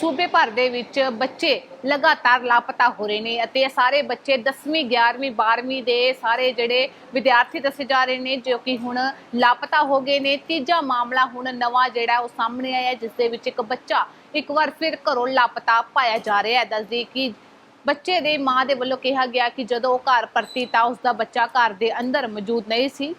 ਸੂਬੇ ਭਰ ਦੇ ਵਿੱਚ ਬੱਚੇ ਲਗਾਤਾਰ ਲਾਪਤਾ ਹੋ ਰਹੇ ਨੇ ਅਤੇ ਇਹ ਸਾਰੇ ਬੱਚੇ 10ਵੀਂ 11ਵੀਂ 12ਵੀਂ ਦੇ ਸਾਰੇ ਜਿਹੜੇ ਵਿਦਿਆਰਥੀ ਦੱਸੇ ਜਾ ਰਹੇ ਨੇ ਜੋ ਕਿ ਹੁਣ ਲਾਪਤਾ ਹੋ ਗਏ ਨੇ। ਤੀਜਾ ਮਾਮਲਾ ਹੁਣ ਨਵਾਂ ਜਿਹੜਾ ਉਹ ਸਾਹਮਣੇ ਆਇਆ ਹੈ, ਜਿਸ ਦੇ ਵਿੱਚ ਇੱਕ ਬੱਚਾ ਇੱਕ ਵਾਰ ਫਿਰ ਘਰੋਂ ਲਾਪਤਾ ਪਾਇਆ ਜਾ ਰਿਹਾ ਹੈ। ਦੱਸਦੀ ਕਿ ਬੱਚੇ ਦੇ ਮਾਂ ਦੇ ਵੱਲੋਂ ਕਿਹਾ ਗਿਆ ਕਿ ਜਦੋਂ ਉਹ ਘਰ ਪਰਤੀ ਤਾਂ ਉਸ ਦਾ ਬੱਚਾ ਘਰ ਦੇ ਅੰਦਰ ਮੌਜੂਦ ਨਹੀਂ ਸੀ।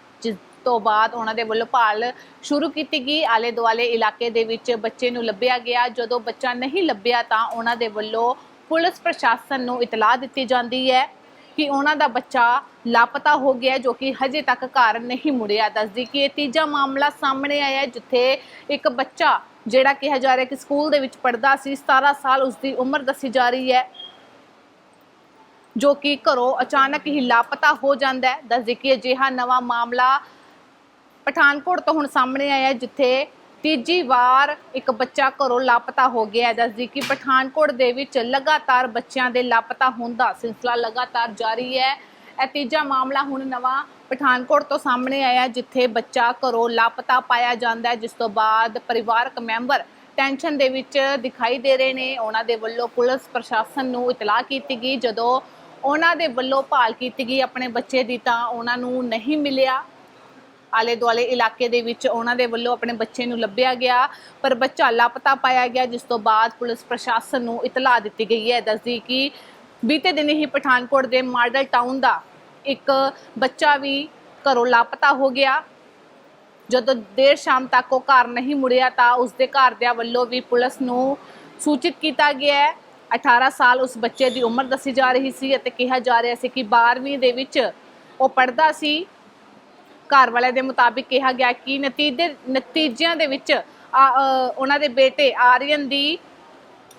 ਤੋਂ ਬਾਅਦ ਉਹਨਾਂ ਦੇ ਵੱਲੋਂ ਭਾਲ ਸ਼ੁਰੂ ਕੀਤੀ ਗਈ। ਆਲੇ ਦੁਆਲੇ ਇਲਾਕੇ ਦੇ ਵਿੱਚ ਬੱਚੇ ਨੂੰ ਲੱਭਿਆ ਗਿਆ। ਜਦੋਂ ਬੱਚਾ ਨਹੀਂ ਲੱਭਿਆ ਤਾਂ ਉਹਨਾਂ ਦੇ ਵੱਲੋਂ ਪੁਲਿਸ ਪ੍ਰਸ਼ਾਸਨ ਨੂੰ ਇਤਲਾਹ ਦਿੱਤੀ ਜਾਂਦੀ ਹੈ ਕਿ ਉਹਨਾਂ ਦਾ ਬੱਚਾ ਲਾਪਤਾ ਹੋ ਗਿਆ, ਜੋ ਕਿ ਹਜੇ ਤੱਕ ਘਰ ਨਹੀਂ ਮੁੜਿਆ। ਦੱਸਦੀ ਕਿ ਇਹ ਤੀਜਾ ਮਾਮਲਾ ਸਾਹਮਣੇ ਆਇਆ ਜਿੱਥੇ ਇੱਕ ਬੱਚਾ ਜਿਹੜਾ ਕਿਹਾ ਜਾ ਰਿਹਾ ਕਿ ਸਕੂਲ ਦੇ ਵਿੱਚ ਪੜਦਾ ਸੀ 17 ਸਾਲ ਉਸ ਦੀ ਉਮਰ ਦੱਸੀ ਜਾ ਰਹੀ ਹੈ, ਜੋ ਕਿ ਘਰੋਂ ਅਚਾਨਕ ਹੀ ਲਾਪਤਾ ਹੋ ਜਾਂਦਾ ਹੈ। ਦੱਸਦੀ ਕਿ ਅਜਿਹਾ ਨਵਾਂ ਮਾਮਲਾ ਪਠਾਨਕੋਟ ਤੋਂ ਹੁਣ ਸਾਹਮਣੇ ਆਇਆ ਜਿੱਥੇ ਤੀਜੀ ਵਾਰ ਇੱਕ ਬੱਚਾ ਘਰੋਂ ਲਾਪਤਾ ਹੋ ਗਿਆ ਹੈ। ਦੱਸਦੀ ਕਿ ਪਠਾਨਕੋਟ ਦੇ ਵਿੱਚ ਲਗਾਤਾਰ ਬੱਚਿਆਂ ਦੇ ਲਾਪਤਾ ਹੋਣ ਦਾ ਸਿਲਸਿਲਾ ਲਗਾਤਾਰ ਜਾਰੀ ਹੈ। ਇਹ ਤੀਜਾ ਮਾਮਲਾ ਹੁਣ ਨਵਾਂ ਪਠਾਨਕੋਟ ਤੋਂ ਸਾਹਮਣੇ ਆਇਆ ਜਿੱਥੇ ਬੱਚਾ ਘਰੋਂ ਲਾਪਤਾ ਪਾਇਆ ਜਾਂਦਾ ਹੈ, ਜਿਸ ਤੋਂ ਬਾਅਦ ਪਰਿਵਾਰਕ ਮੈਂਬਰ ਟੈਨਸ਼ਨ ਦੇ ਵਿੱਚ ਦਿਖਾਈ ਦੇ ਰਹੇ ਨੇ। ਉਹਨਾਂ ਦੇ ਵੱਲੋਂ ਪੁਲਿਸ ਪ੍ਰਸ਼ਾਸਨ ਨੂੰ ਇਤਲਾਹ ਕੀਤੀ ਗਈ। ਜਦੋਂ ਉਹਨਾਂ ਦੇ ਵੱਲੋਂ ਭਾਲ ਕੀਤੀ ਗਈ ਆਪਣੇ ਬੱਚੇ ਦੀ ਤਾਂ ਉਹਨਾਂ ਨੂੰ ਨਹੀਂ ਮਿਲਿਆ। ਆਲੇ ਦੁਆਲੇ ਇਲਾਕੇ ਦੇ ਵਿੱਚ ਉਹਨਾਂ ਦੇ ਵੱਲੋਂ ਆਪਣੇ ਬੱਚੇ ਨੂੰ ਲੱਭਿਆ ਗਿਆ, ਪਰ ਬੱਚਾ ਲਾਪਤਾ ਪਾਇਆ ਗਿਆ, ਜਿਸ ਤੋਂ ਬਾਅਦ ਪੁਲਿਸ ਪ੍ਰਸ਼ਾਸਨ ਨੂੰ ਇਤਲਾਹ ਦਿੱਤੀ ਗਈ ਹੈ। ਦੱਸਦੀ ਕਿ ਬੀਤੇ ਦਿਨ ਹੀ ਪਠਾਨਕੋਟ ਦੇ ਮਾਡਲ ਟਾਊਨ ਦਾ ਇੱਕ ਬੱਚਾ ਵੀ ਘਰੋਂ ਲਾਪਤਾ ਹੋ ਗਿਆ। ਜਦੋਂ ਦੇਰ ਸ਼ਾਮ ਤੱਕ ਉਹ ਘਰ ਨਹੀਂ ਮੁੜਿਆ ਤਾਂ ਉਸ ਦੇ ਘਰਦਿਆਂ ਵੱਲੋਂ ਵੀ ਪੁਲਿਸ ਨੂੰ ਸੂਚਿਤ ਕੀਤਾ ਗਿਆ ਹੈ। 18 ਸਾਲ ਉਸ ਬੱਚੇ ਦੀ ਉਮਰ ਦੱਸੀ ਜਾ ਰਹੀ ਸੀ ਅਤੇ ਕਿਹਾ ਜਾ ਰਿਹਾ ਸੀ ਕਿ 12ਵੀਂ ਦੇ ਵਿੱਚ ਉਹ ਪੜਦਾ ਸੀ। ਘਰ ਵਾਲਿਆਂ ਦੇ ਮੁਤਾਬਿਕ ਕਿਹਾ ਗਿਆ ਕਿ ਨਤੀਜੇ, ਨਤੀਜਿਆਂ ਦੇ ਵਿੱਚ, ਆ- ਉਹਨਾਂ ਦੇ ਬੇਟੇ ਆਰੀਅਨ ਦੀ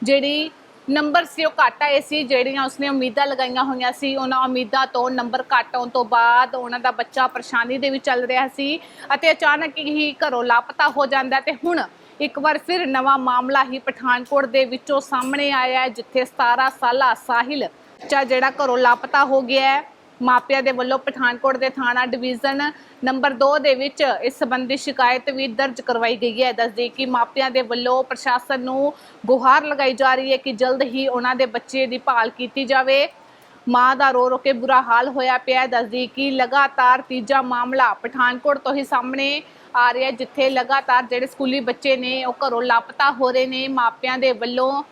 ਜਿਹੜੀ ਨੰਬਰ ਸੀ ਉਹ ਘੱਟ ਆਏ ਸੀ, ਜਿਹੜੀਆਂ ਉਸਨੇ ਉਮੀਦਾਂ ਲਗਾਈਆਂ ਹੋਈਆਂ ਸੀ, ਉਹਨਾਂ ਉਮੀਦਾਂ ਤੋਂ ਨੰਬਰ ਘੱਟ ਆਉਣ ਤੋਂ ਬਾਅਦ ਉਹਨਾਂ ਦਾ ਬੱਚਾ ਪਰੇਸ਼ਾਨੀ ਦੇ ਵਿੱਚ ਚੱਲ ਰਿਹਾ ਸੀ ਅਤੇ ਅਚਾਨਕ ਹੀ ਘਰੋਂ ਲਾਪਤਾ ਹੋ ਜਾਂਦਾ ਹੈ ਤੇ ਹੁਣ ਇੱਕ ਵਾਰ ਫਿਰ ਨਵਾਂ ਮਾਮਲਾ ਹੀ ਪਠਾਨਕੋਟ ਦੇ ਵਿੱਚੋਂ ਸਾਹਮਣੇ ਆਇਆ ਹੈ, ਜਿੱਥੇ 17 ਸਾਲਾ ਸਾਹਿਲ ਬੱਚਾ ਜਿਹੜਾ ਘਰੋਂ ਲਾਪਤਾ ਹੋ ਗਿਆ ਹੈ। ਮਾਪਿਆਂ ਦੇ ਵੱਲੋਂ ਪਠਾਨਕੋਟ ਦੇ ਥਾਣਾ ਡਿਵੀਜ਼ਨ ਨੰਬਰ 2 ਦੇ ਵਿੱਚ ਇਸ ਸੰਬੰਧੀ ਸ਼ਿਕਾਇਤ ਵੀ ਦਰਜ ਕਰਵਾਈ ਗਈ ਹੈ। ਦੱਸਦੀ ਕਿ ਮਾਪਿਆਂ ਦੇ ਵੱਲੋਂ ਪ੍ਰਸ਼ਾਸਨ ਨੂੰ ਗੁਹਾਰ ਲਗਾਈ ਜਾ ਰਹੀ ਹੈ ਕਿ ਜਲਦ ਹੀ ਉਹਨਾਂ ਦੇ ਬੱਚੇ ਦੀ ਭਾਲ ਕੀਤੀ ਜਾਵੇ। ਮਾਂ ਦਾ ਰੋ ਰੋ ਕੇ ਬੁਰਾ ਹਾਲ ਹੋਇਆ ਪਿਆ ਦੱਸਦੀ ਕਿ ਲਗਾਤਾਰ ਤੀਜਾ ਮਾਮਲਾ ਪਠਾਨਕੋਟ ਤੋਂ ਹੀ ਸਾਹਮਣੇ ਆ ਰਿਹਾ ਜਿੱਥੇ ਲਗਾਤਾਰ ਜਿਹੜੇ ਸਕੂਲੀ ਬੱਚੇ ਨੇ, ਉਹ ਘਰੋਂ ਲਾਪਤਾ ਹੋ ਰਹੇ ਨੇ। ਮਾਪਿਆਂ ਦੇ ਵੱਲੋਂ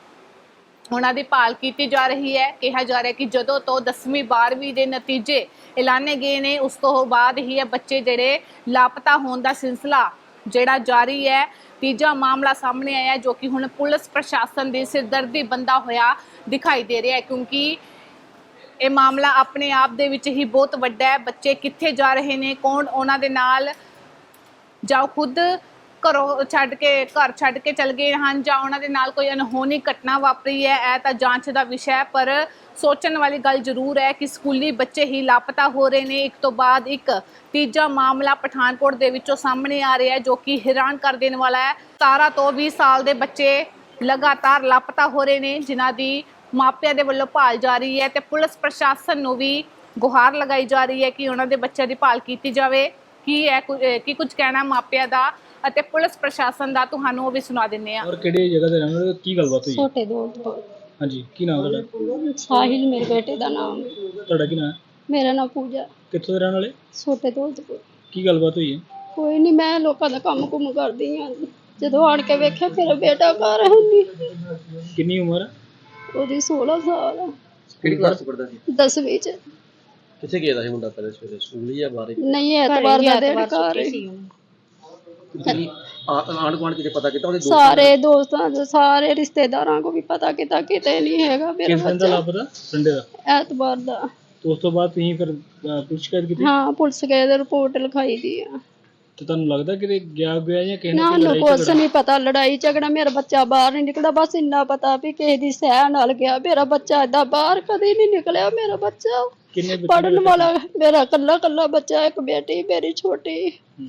ਉਹਨਾਂ ਦੀ ਭਾਲ ਕੀਤੀ ਜਾ ਰਹੀ ਹੈ। ਕਿਹਾ ਜਾ ਰਿਹਾ ਕਿ ਜਦੋਂ ਤੋਂ 10ਵੀਂ 12ਵੀਂ ਦੇ ਨਤੀਜੇ ਐਲਾਨੇ ਗਏ ਨੇ, ਉਸ ਤੋਂ ਬਾਅਦ ਹੀ ਇਹ ਬੱਚੇ ਜਿਹੜੇ ਲਾਪਤਾ ਹੋਣ ਦਾ ਸਿਲਸਿਲਾ ਜਿਹੜਾ ਜਾਰੀ ਹੈ, ਤੀਜਾ ਮਾਮਲਾ ਸਾਹਮਣੇ ਆਇਆ ਜੋ ਕਿ ਹੁਣ ਪੁਲਿਸ ਪ੍ਰਸ਼ਾਸਨ ਦੀ ਸਿਰਦਰਦੀ ਬੰਦਾ ਹੋਇਆ ਦਿਖਾਈ ਦੇ ਰਿਹਾ ਹੈ, ਕਿਉਂਕਿ ਇਹ ਮਾਮਲਾ ਆਪਣੇ ਆਪ ਦੇ ਵਿੱਚ ਹੀ ਬਹੁਤ ਵੱਡਾ ਹੈ। ਬੱਚੇ ਕਿੱਥੇ ਜਾ ਰਹੇ ਨੇ, ਕੌਣ ਉਹਨਾਂ ਦੇ ਨਾਲ? ਜਾਂ ਖੁਦ ਘਰੋਂ ਛੱਡ ਕੇ, ਘਰ ਛੱਡ ਕੇ ਚਲ ਗਏ ਹਨ ਜਾਂ ਉਹਨਾਂ ਦੇ ਨਾਲ ਕੋਈ ਅਨਹੋਣੀ ਘਟਨਾ ਵਾਪਰੀ ਹੈ, ਇਹ ਤਾਂ ਜਾਂਚ ਦਾ ਵਿਸ਼ਾ ਹੈ, ਪਰ ਸੋਚਣ ਵਾਲੀ ਗੱਲ ਜ਼ਰੂਰ ਹੈ ਕਿ ਸਕੂਲੀ ਬੱਚੇ ਹੀ ਲਾਪਤਾ ਹੋ ਰਹੇ ਨੇ। ਇੱਕ ਤੋਂ ਬਾਅਦ ਇੱਕ ਤੀਜਾ ਮਾਮਲਾ ਪਠਾਨਕੋਟ ਦੇ ਵਿੱਚੋਂ ਸਾਹਮਣੇ ਆ ਰਿਹਾ ਹੈ, ਜੋ ਕਿ ਹੈਰਾਨ ਕਰ ਦੇਣ ਵਾਲਾ ਹੈ। 17 ਤੋਂ 20 ਸਾਲ ਦੇ ਬੱਚੇ ਲਗਾਤਾਰ ਲਾਪਤਾ ਹੋ ਰਹੇ ਨੇ, ਜਿਨ੍ਹਾਂ ਦੀ ਮਾਪਿਆਂ ਦੇ ਵੱਲੋਂ ਭਾਲ ਜਾਰੀ ਹੈ ਤੇ ਪੁਲਿਸ ਪ੍ਰਸ਼ਾਸਨ ਨੂੰ ਵੀ ਗੁਹਾਰ ਲਗਾਈ ਜਾ ਰਹੀ ਹੈ ਕਿ ਉਹਨਾਂ ਦੇ ਬੱਚਿਆਂ ਦੀ ਭਾਲ ਕੀਤੀ ਜਾਵੇ। ਕੀ ਹੈ ਕੁ- ਕੀ ਕੁਝ ਕਹਿਣਾ ਮਾਪਿਆਂ ਦਾ? ਅਤੇ ਪੁਲਿਸ ਪ੍ਰਸ਼ਾਸਨ ਦਾ ਤੁਹਾਨੂੰ ਉਹ ਵੀ ਸੁਣਾ ਦਿੰਨੇ ਆ ਔਰ ਕਿਹੜੀ ਜਗ੍ਹਾ ਤੇ ਰਹਿਣ ਵਾਲੇ ਹੋ? ਕੀ ਗੱਲਬਾਤ ਹੋਈ? ਛੋਟੇ ਦੋ ਹਾਂਜੀ ਕੀ ਨਾਮ ਤੁਹਾਡਾ? ਸਾਹਿਲ ਮੇਰੇ ਬੇਟੇ ਦਾ ਨਾਮ। ਤੁਹਾਡਾ ਕੀ ਨਾਮ ਹੈ? ਮੇਰਾ ਨਾਮ ਪੂਜਾ। ਕਿੱਥੋਂ ਦੇ ਰਹਿਣ ਵਾਲੇ? ਛੋਟੇ ਦੌਲਤਪੁਰ। ਕੀ ਗੱਲਬਾਤ ਹੋਈ ਹੈ? ਕੋਈ ਨਹੀਂ ਮੈਂ ਲੋਕਾਂ ਦਾ ਕੰਮ ਕੁਮ ਕਰਦੀ ਹਾਂ। ਜਦੋਂ ਆਣ ਕੇ ਵੇਖਿਆ ਮੇਰਾ ਬੇਟਾ ਘਰ ਹੈ ਨਹੀਂ। ਕਿੰਨੀ ਉਮਰ ਹੈ? ਉਹਦੀ 16 ਸਾਲ ਆ। ਕਿਹੜੀ ਕਲਾਸ ਚ ਪੜਦਾ ਸੀ? 10ਵੀਂ ਚ। ਕਿੱਥੇ ਗਿਆ ਦਾ ਸੀ ਮੁੰਡਾ ਪਹਿਲੇ ਸਵੇਰੇ? ਸਕੂਲ ਜਾਂ ਬਾਹਰ ਹੀ? ਨਹੀਂ ਐਤਵਾਰ ਦਾ ਦਿਨ ਘਰ ਹੈ। ਤੁਸੀਂ ਆਂਢ ਗੁਆਂਢ ਕਿਤੇ ਪਤਾ ਕੀਤਾ ਉਹਦੇ ਦੋਸਤ ਸਾਰੇ ਦੋਸਤਾਂ ਦੇ ਸਾਰੇ ਰਿਸ਼ਤੇਦਾਰਾਂ ਕੋ ਵੀ ਪਤਾ ਕੀਤਾ ਕਿਤੇ ਨਹੀਂ ਹੈਗਾ ਮੇਰਾ ਕਿਸ ਦਿਨ ਦਾ ਬੱਚਾ। ਲਾਪਤਾ ਸੰਡੇ ਦਾ? ਐਤਵਾਰ ਦਾ। ਤੇ ਉਸ ਤੋਂ ਬਾਅਦ ਤੁਸੀਂ ਫਿਰ ਅਹ, ਪੁਲਿਸ ਸ਼ਿਕਾਇਤ ਕੀਤੀ? ਹਾਂ ਪੁਲਿਸ ਗਏ ਤੇ ਰਿਪੋਰਟ ਲਿਖਾਈ ਦੀ ਆ। ਤੇ ਤੁਹਾਨੂੰ ਲੱਗਦਾ ਕਿ ਗਿਆ ਗਿਆ ਜਾਂ ਕਿਸੇ ਨਾ ਨਾਲ ਨੂੰ ਕੋਈ ਕੁਛ ਝਗੜਾ? ਨਹੀਂ ਪਤਾ ਲੜਾਈ ਝਗੜਾ ਮੇਰਾ ਬੱਚਾ ਬਾਹਰ ਨਹੀਂ ਨਿਕਲਦਾ ਬਸ ਇੰਨਾ ਪਤਾ ਵੀ ਕਿਸੇ ਦੀ ਸਹਿ ਨਾਲ ਗਿਆ ਮੇਰਾ ਬੱਚਾ ਏਦਾਂ ਬਾਹਰ ਕਦੇ ਨਹੀਂ ਨਿਕਲਿਆ ਮੇਰਾ ਬੱਚਾ। ਕਿੰਨੇ ਬੱਚੇ ਪੜਨ ਵਾਲਾ ਮੇਰਾ ਕੱਲਾ ਕੱਲਾ ਬੱਚਾ ਇੱਕ ਬੇਟੀ ਮੇਰੀ ਛੋਟੀ। ਹੂੰ।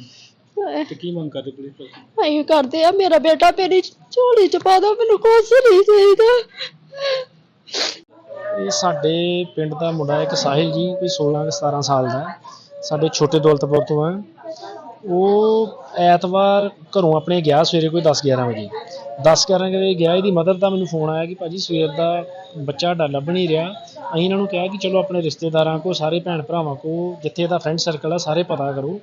ਤੇ ਕੀ ਮੰਗ ਕਰਦੇ ਪੁਲਿਸ ਤੋਂ? ਅਸੀਂ ਕਰਦੇ ਆ ਮੇਰਾ ਬੇਟਾ ਮੇਰੀ ਝੋਲੀ ਚ ਪਾ ਦੋ ਮੈਨੂੰ ਕੁਛ ਨਹੀਂ ਚਾਹੀਦਾ। ਇਹ ਸਾਡੇ ਪਿੰਡ ਦਾ ਮੁੰਡਾ ਇੱਕ ਸਾਹਿਲ ਜੀ ਕੋਈ 16 ਕੁ 17 ਸਾਲ ਦਾ ਹੈ। ਸਾਡੇ ਛੋਟੇ ਦੌਲਤਪੁਰ ਤੋਂ ਹੈ। ਉਹ ਐਤਵਾਰ ਘਰੋਂ ਆਪਣੇ ਗਿਆ ਸਵੇਰੇ ਕੋਈ 10 11 ਵਜੇ। 10 11 ਵਜੇ ਗਿਆ, ਇਹਦੀ ਮਦਰ ਦਾ ਮੈਨੂੰ ਫੋਨ ਆਇਆ ਕਿ ਭਾਜੀ ਸਵੇਰ ਦਾ ਬੱਚਾ ਸਾਡਾ ਲੱਭ ਨਹੀਂ ਰਿਹਾ। ਅਸੀਂ ਇਹਨਾਂ ਨੂੰ ਕਿਹਾ ਕਿ ਚਲੋ ਆਪਣੇ ਰਿਸ਼ਤੇਦਾਰਾਂ ਕੋ ਸਾਰੇ ਭੈਣ ਭਰਾਵਾਂ ਕੋ ਜਿੱਥੇ ਇਹਦਾ ਫਰੈਂਡ ਸਰਕਲ ਆ, ਸਾਰੇ ਪਤਾ ਕਰੋ।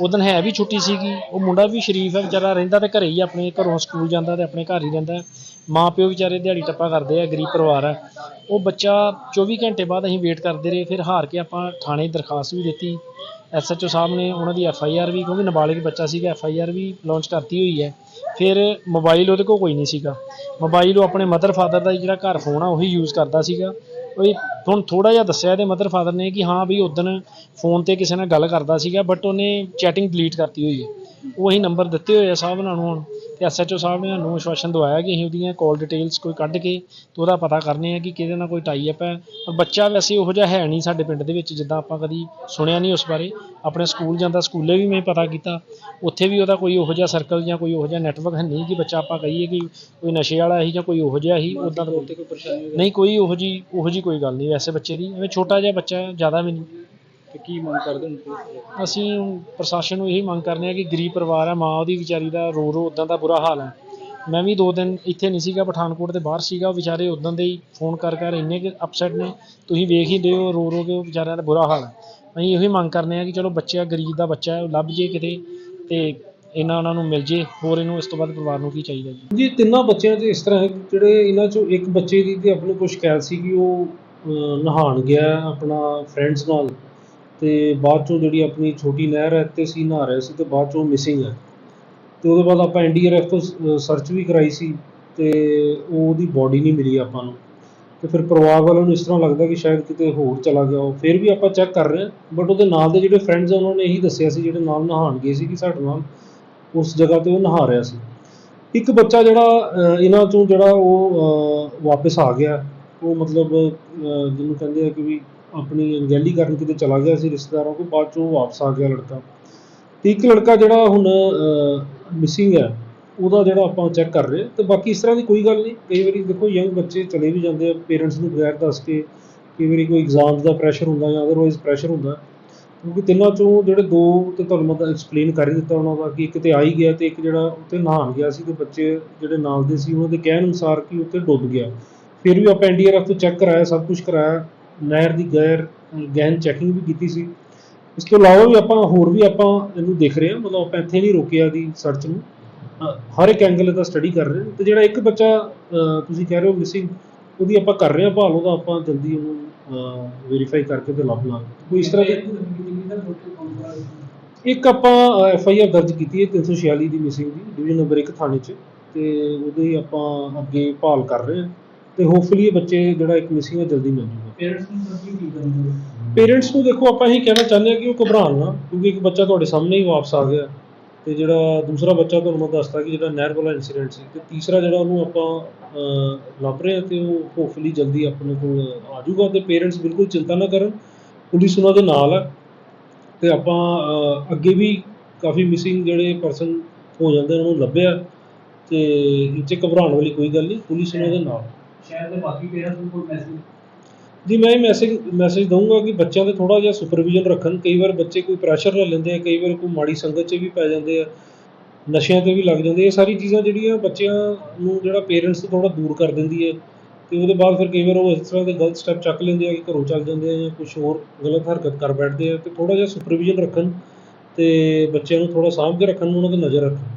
ਉਹ ਦਿਨ ਹੈ ਵੀ ਛੁੱਟੀ ਸੀਗੀ, ਉਹ ਮੁੰਡਾ ਵੀ ਸ਼ਰੀਫ ਹੈ ਵਿਚਾਰਾ ਰਹਿੰਦਾ ਤੇ ਘਰੇ ਹੀ ਆਪਣੇ ਘਰੋਂ ਸਕੂਲ ਜਾਂਦਾ ਤੇ ਆਪਣੇ ਘਰ ਹੀ ਰਹਿੰਦਾ। ਮਾਂ ਪਿਓ ਵਿਚਾਰੇ ਦਿਹਾੜੀ ਟੱਪਾ ਕਰਦੇ ਆ, ਗਰੀਬ ਪਰਿਵਾਰ ਹੈ ਉਹ ਬੱਚਾ 24 ਘੰਟੇ ਬਾਅਦ ਅਸੀਂ ਵੇਟ ਕਰਦੇ ਰਹੇ, ਫਿਰ ਹਾਰ ਕੇ ਆਪਾਂ ਥਾਣੇ ਦਰਖਾਸਤ ਵੀ ਦਿੱਤੀ। ਐਸਐਚਓ ਸਾਹਿਬ ਨੇ ਉਹਨਾਂ ਦੀ ਐਫ ਆਈ ਆਰ ਵੀ, ਕਿਉਂਕਿ ਨਾਬਾਲਿਗ ਬੱਚਾ ਸੀਗਾ ਐਫ ਆਈ ਆਰ ਵੀ ਲਾਂਚ ਕਰਤੀ ਹੋਈ ਹੈ। ਫਿਰ ਮੋਬਾਈਲ ਉਹਦੇ ਕੋਲ ਕੋਈ ਨਹੀਂ ਸੀਗਾ। ਮੋਬਾਈਲ ਉਹ ਆਪਣੇ ਮਦਰ ਫਾਦਰ ਦਾ ਜਿਹੜਾ ਘਰ ਫੋਨ ਆ, ਉਹੀ ਯੂਜ਼ ਕਰਦਾ ਸੀਗਾ। ਉਹ ਹੁਣ ਥੋੜਾ ਜਿਹਾ ਦੱਸਿਆ ਇਹਦੇ ਮਦਰ ਫਾਦਰ ਨੇ ਕਿ ਹਾਂ ਵੀ ਉਦੋਂ ਫੋਨ ਤੇ ਕਿਸੇ ਨਾਲ ਗੱਲ ਕਰਦਾ ਸੀਗਾ ਬਟ ਉਹਨੇ ਚੈਟਿੰਗ ਡਿਲੀਟ ਕਰਤੀ ਹੋਈ ਹੈ। ਉਹ ਅਸੀਂ ਨੰਬਰ ਦਿੱਤੇ ਹੋਏ ਆ ਸਾਹਿਬ ਉਹਨਾਂ ਨੂੰ ਹੁਣ। ਤੇ ਐਸਐਚਓ ਸਾਹਿਬ ਨੇ ਸਾਨੂੰ ਵਿਸ਼ਵਾਸਨ ਦਵਾਇਆ ਕਿ ਅਸੀਂ ਉਹਦੀਆਂ ਕਾਲ ਡਿਟੇਲਸ ਕੋਈ ਕੱਢ ਕੇ ਤੇ ਉਹਦਾ ਪਤਾ ਕਰਨੇ ਆ ਕਿ ਕਿਹਦੇ ਨਾਲ ਕੋਈ ਟਾਈ ਅਪ ਹੈ। ਪਰ ਬੱਚਾ ਵੈਸੇ ਉਹੋ ਜਿਹਾ ਹੈ ਨਹੀਂ ਸਾਡੇ ਪਿੰਡ ਦੇ ਵਿੱਚ ਜਿੱਦਾਂ ਆਪਾਂ ਕਦੀ ਸੁਣਿਆ ਨਹੀਂ ਉਸ ਬਾਰੇ। ਆਪਣੇ ਸਕੂਲ ਜਾਂਦਾ ਸਕੂਲੇ ਵੀ ਮੈਂ ਪਤਾ ਕੀਤਾ। ਉੱਥੇ ਵੀ ਉਹਦਾ ਕੋਈ ਉਹੋ ਜਿਹਾ ਸਰਕਲ ਜਾਂ ਕੋਈ ਉਹੋ ਜਿਹਾ ਨੈਟਵਰਕ ਹੈ ਨਹੀਂ ਕਿ ਬੱਚਾ ਆਪਾਂ ਕਹੀਏ ਕਿ ਕੋਈ ਨਸ਼ੇ ਵਾਲਾ ਸੀ ਜਾਂ ਕੋਈ ਉਹੋ ਜਿਹਾ ਸੀ ਉਦਾਂ ਦਾ ਕੋਈ ਪਰੇਸ਼ਾਨੀ ਨਹੀਂ। ਕੋਈ ਉਹੋ ਜੀ ਉਹੋ ਜੀ ਕੋਈ ਗੱਲ ਨਹੀਂ ਵੈਸੇ ਬੱਚੇ ਦੀ। ਐਵੇਂ ਛੋਟਾ ਜਿਹਾ ਬੱਚਾ ਜ਼ਿਆਦਾ ਵੀ ਨਹੀਂ। ਤੇ ਕੀ ਮੰਗ ਕਰਦੇ ਹੋ? ਅਸੀਂ ਹੁਣ ਪ੍ਰਸ਼ਾਸਨ ਨੂੰ ਇਹੀ ਮੰਗ ਕਰਨੇ ਆ ਕਿ ਗਰੀਬ ਪਰਿਵਾਰ ਹੈ ਮਾਂ ਉਹਦੀ ਵਿਚਾਰੀ ਦਾ ਰੋ ਰੋ ਉਦਾਂ ਦਾ ਬੁਰਾ ਹਾਲ ਹੈ। ਮੈਂ ਵੀ ਦੋ ਦਿਨ ਇੱਥੇ ਨਹੀਂ ਸੀਗਾ ਪਠਾਨਕੋਟ ਦੇ ਬਾਹਰ ਸੀਗਾ ਉਹ ਵਿਚਾਰੇ ਉਦਾਂ ਦੇ ਹੀ ਫੋਨ ਕਰ ਕਰ ਇੰਨੇ ਕਿ ਅਪਸੈਟ ਨੇ ਤੁਸੀਂ ਵੇਖ ਹੀ ਦਿਓ ਰੋ ਰੋ ਕੇ ਉਹ ਵਿਚਾਰਿਆਂ ਦਾ ਬੁਰਾ ਹਾਲ ਹੈ। ਅਸੀਂ ਇਹੀ ਮੰਗ ਕਰਨੇ ਆ ਕਿ ਚਲੋ ਬੱਚਾ ਗਰੀਬ ਦਾ ਬੱਚਾ ਹੈ ਉਹ ਲੱਭ ਜੇ ਕਿਤੇ ਤੇ ਇਹਨਾਂ ਉਹਨਾਂ ਨੂੰ ਮਿਲ ਜੇ ਹੋਰ ਇਹਨੂੰ ਇਸ ਤੋਂ ਬਾਅਦ ਪਰਿਵਾਰ ਨੂੰ ਕੀ ਚਾਹੀਦਾ ਜੀ? ਜੀ ਤਿੰਨਾਂ ਬੱਚਿਆਂ 'ਚ ਇਸ ਤਰ੍ਹਾਂ ਹੈ ਕਿ ਜਿਹੜੇ ਇਹਨਾਂ 'ਚੋਂ ਇੱਕ ਬੱਚੇ ਦੀ ਤੇ ਆਪਣੇ ਕੋਲ ਸ਼ਿਕਾਇਤ ਸੀ ਕਿ ਉਹ ਅਹ, ਨਹਾਉਣ ਗਿਆ ਆਪਣਾ ਫਰੈਂਡਸ ਨਾਲ। ਤੇ ਬਾਅਦ 'ਚੋਂ ਜਿਹੜੀ ਆਪਣੀ ਛੋਟੀ ਨਹਿਰ ਹੈ ਤੇ ਸੀ ਨਹਾ ਰਿਹਾ ਸੀ ਤੇ ਬਾਅਦ 'ਚੋਂ ਮਿਸਿੰਗ ਹੈ। ਤੇ ਉਹਦੇ ਬਾਅਦ ਆਪਾਂ ਐਨਡੀਆਰਐਫ ਤੋਂ ਸਰਚ ਵੀ ਕਰਾਈ ਸੀ ਤੇ ਉਹਦੀ ਬੋਡੀ ਨਹੀਂ ਮਿਲੀ ਆਪਾਂ ਨੂੰ। ਤੇ ਫਿਰ ਪਰਿਵਾਰ ਵਾਲਿਆਂ ਨੂੰ ਇਸ ਤਰ੍ਹਾਂ ਲੱਗਦਾ ਕਿ ਸ਼ਾਇਦ ਕਿਤੇ ਹੋਰ ਚਲਾ ਗਿਆ ਉਹ ਫਿਰ ਵੀ ਆਪਾਂ ਚੈੱਕ ਕਰ ਰਹੇ ਹਾਂ ਬਟ ਉਹਦੇ ਨਾਲ ਦੇ ਜਿਹੜੇ ਫਰੈਂਡਸ ਆ ਉਹਨਾਂ ਨੇ ਇਹੀ ਦੱਸਿਆ ਸੀ ਜਿਹੜੇ ਨਾਲ ਨਹਾਉਣ ਗਏ ਸੀ ਕਿ ਸਾਡੇ ਨਾਲ ਉਸ ਜਗ੍ਹਾ ਤੇ ਉਹ ਨਹਾ ਰਿਹਾ ਸੀ। ਇੱਕ ਬੱਚਾ ਜਿਹੜਾ ਇਹਨਾਂ ਚੋਂ ਜਿਹੜਾ ਉਹ ਅਹ, ਵਾਪਸ ਆ ਗਿਆ ਉਹ ਮਤਲਬ ਜਿਹਨੂੰ ਕਹਿੰਦੇ ਆ ਕਿ ਵੀ ਆਪਣੀ ਅਣਗਹਿਲੀ ਕਰਨ ਕਿਤੇ ਚਲਾ ਗਿਆ ਸੀ ਰਿਸ਼ਤੇਦਾਰਾਂ ਕੋਲ, ਬਾਅਦ ਚੋਂ ਵਾਪਸ ਆ ਗਿਆ ਲੜਕਾ। ਤੇ ਇੱਕ ਲੜਕਾ ਜਿਹੜਾ ਹੁਣ ਮਿਸਿੰਗ ਹੈ, ਉਹਦਾ ਜਿਹੜਾ ਆਪਾਂ ਚੈੱਕ ਕਰ ਰਹੇ ਹਾਂ। ਤੇ ਬਾਕੀ ਇਸ ਤਰ੍ਹਾਂ ਦੀ ਕੋਈ ਗੱਲ ਨਹੀਂ। ਕਈ ਵਾਰੀ ਦੇਖੋ ਯੰਗ ਬੱਚੇ ਚਲੇ ਵੀ ਜਾਂਦੇ ਆ ਪੇਰੈਂਟਸ ਨੂੰ ਬਗੈਰ ਦੱਸ ਕੇ ਕਈ ਵਾਰੀ ਕੋਈ ਐਗਜ਼ਾਮ ਦਾ ਪ੍ਰੈਸ਼ਰ ਹੁੰਦਾ ਜਾਂ ਅਦਰਵਾਈਜ਼ ਪ੍ਰੈਸ਼ਰ ਹੁੰਦਾ। ਕਿਉਂਕਿ ਤਿੰਨਾਂ ਚੋਂ ਜਿਹੜੇ ਦੋ ਤੇ ਤੁਹਾਨੂੰ ਮੈਂ ਐਕਸਪਲੇਨ ਕਰ ਹੀ ਦਿੱਤਾ ਉਹਨਾਂ ਦਾ ਕਿ ਇੱਕ ਤੇ ਆ ਹੀ ਗਿਆ ਤੇ ਇੱਕ ਜਿਹੜਾ ਉੱਤੇ ਨਹਾਉਣ ਗਿਆ ਸੀ ਤੇ ਬੱਚੇ ਜਿਹੜੇ ਨਾਲ ਦੇ ਸੀ, ਉਹਨਾਂ ਦੇ ਕਹਿਣ ਅਨੁਸਾਰ ਕਿ ਉੱਤੇ ਡੁੱਬ ਗਿਆ। ਫਿਰ ਵੀ ਆਪਾਂ ਐਨਡੀਆਰਐਫ ਤੋਂ ਚੈੱਕ ਕਰਾਇਆ, ਸਭ ਕੁਝ ਕਰਾਇਆ। ਨਹਿਰ ਦੀ ਗੈਰ, ਗਹਿਨ ਚੈਕਿੰਗ ਵੀ ਕੀਤੀ ਸੀ। ਇਸ ਤੋਂ ਇਲਾਵਾ ਵੀ ਆਪਾਂ, ਹੋਰ ਵੀ ਆਪਾਂ ਇਹਨੂੰ ਦੇਖ ਰਹੇ ਹਾਂ, ਮਤਲਬ ਆਪਾਂ ਇੱਥੇ ਨਹੀਂ ਰੋਕਿਆ ਦੀ ਸਰਚ ਨੂੰ। ਹਰ ਇੱਕ ਐਂਗਲ ਦਾ ਸਟੱਡੀ ਕਰ ਰਹੇ ਹਾਂ। ਤੇ ਜਿਹੜਾ ਇੱਕ ਬੱਚਾ ਤੁਸੀਂ ਕਹਿ ਰਹੇ ਹੋ ਮਿਸਿੰਗ ਉਹਦੀ ਆਪਾਂ ਕਰ ਰਹੇ ਹਾਂ ਭਾਲ, ਉਹਦਾ ਆਪਾਂ ਜਲਦੀ ਉਹਨੂੰ ਵੈਰੀਫਾਈ ਕਰਕੇ ਤੇ ਲੱਭ ਲਾਂਗੇ। ਕੋਈ ਇਸ ਤਰ੍ਹਾਂ ਦੀ ਇੱਕ ਆਪਾਂ ਐਫ ਆਈ ਆਰ ਦਰਜ ਕੀਤੀ ਹੈ 346 ਦੀ ਮਿਸਿੰਗ ਦੀ ਡਿਵੀਜ਼ਨ ਨੰਬਰ 1 ਥਾਣੇ 'ਚ। ਤੇ ਉਹਦੇ ਆਪਾਂ ਅੱਗੇ ਭਾਲ ਕਰ ਰਹੇ ਹਾਂ। ਤੇ ਹੋਪਫੁਲੀ ਇਹ ਬੱਚੇ ਜਿਹੜਾ ਇੱਕ ਮਿਸਿੰਗ ਹੈ ਜਲਦੀ ਮਿਲ ਜੂਗਾ। ਪੇਰੈਂਟਸ ਨੂੰ ਤਾਂ ਕੀ ਕੀ ਕਰਨਗੇ। ਪੇਰੈਂਟਸ ਨੂੰ ਦੇਖੋ ਆਪਾਂ ਇਹੀ ਕਹਿਣਾ ਚਾਹੁੰਦੇ ਹਾਂ ਕਿ ਉਹ ਘਬਰਾਉਣ ਨਾ ਕਿਉਂਕਿ ਇੱਕ ਬੱਚਾ ਤੁਹਾਡੇ ਸਾਹਮਣੇ ਹੀ ਵਾਪਸ ਆ ਗਿਆ ਤੇ ਜਿਹੜਾ ਦੂਸਰਾ ਬੱਚਾ ਤੁਹਾਨੂੰ ਮੈਂ ਦੱਸਦਾ ਕਿ ਜਿਹੜਾ ਨਹਿਰ ਵਾਲਾ ਇਨਸੀਡੈਂਟ ਸੀ ਤੇ ਤੀਸਰਾ ਜਿਹੜਾ ਉਹਨੂੰ ਆਪਾਂ ਲੱਭ ਰਹੇ ਤੇ ਉਹ ਹੋਪਫੁਲੀ ਜਲਦੀ ਆਪਣੇ ਕੋਲ ਆ ਜਾਊਗਾ ਤੇ ਪੇਰੈਂਟਸ ਬਿਲਕੁਲ ਚਿੰਤਾ ਨਾ ਕਰਨ। ਪੁਲਿਸ ਉਹਨਾਂ ਦੇ ਨਾਲ ਹੈ ਤੇ ਆਪਾਂ ਅੱਗੇ ਵੀ ਕਾਫੀ ਮਿਸਿੰਗ ਜਿਹੜੇ ਪਰਸਨ ਹੋ ਜਾਂਦੇ ਉਹਨਾਂ ਨੂੰ ਲੱਭਿਆ ਤੇ ਇਹ 'ਚ ਘਬਰਾਉਣ ਵਾਲੀ ਕੋਈ ਗੱਲ ਨਹੀਂ ਪੁਲਿਸ ਉਹਨਾਂ ਦੇ ਨਾਲ। ਸ਼ਹਿਰ ਬਾਕੀ ਪੇਰੈਂਟਸ ਨੂੰ ਕੋਈ ਮੈਸੇਜ ਜੀ, ਮੈਂ ਇਹ ਮੈਸੇਜ ਮੈਸੇਜ ਦਊਂਗਾ ਕਿ ਬੱਚਿਆਂ ਦੇ ਥੋੜਾ ਜਿਹਾ ਸੁਪਰਵਿਜ਼ਨ ਰੱਖਣ। ਕਈ ਵਾਰ ਬੱਚੇ ਕੋਈ ਪ੍ਰੈਸ਼ਰ ਲੈ ਲੈਂਦੇ ਆ, ਕਈ ਵਾਰ ਕੋਈ ਮਾੜੀ ਸੰਗਤ 'ਚ ਵੀ ਪੈ ਜਾਂਦੇ ਆ, ਨਸ਼ਿਆਂ ਤੇ ਵੀ ਲੱਗ ਜਾਂਦੇ ਆ। ਇਹ ਸਾਰੀ ਚੀਜ਼ਾਂ ਜਿਹੜੀਆਂ ਬੱਚਿਆਂ ਨੂੰ ਜਿਹੜਾ ਪੇਰੈਂਟਸ ਤੋਂ ਥੋੜਾ ਦੂਰ ਕਰ ਦਿੰਦੀ ਹੈ ਤੇ ਉਹਦੇ ਬਾਅਦ ਫਿਰ ਕਈ ਵਾਰ ਉਹ ਇਸ ਤਰ੍ਹਾਂ ਦੇ ਗਲਤ ਸਟੈਪ ਚੱਕ ਲੈਂਦੇ ਆ ਕਿ ਘਰੋਂ ਚੱਲ ਜਾਂਦੇ ਆ ਜਾਂ ਕੁਝ ਹੋਰ ਗਲਤ ਹਰਕਤ ਕਰ ਬੈਠਦੇ ਆ। ਤੇ ਥੋੜਾ ਜਿਹਾ ਸੁਪਰਵਿਜ਼ਨ ਰੱਖਣ ਤੇ ਬੱਚਿਆਂ ਨੂੰ ਥੋੜਾ ਸਾਂਭ ਕੇ ਰੱਖਣ ਉਹਨਾਂ ਤੇ ਨਜ਼ਰ ਰੱਖਣ।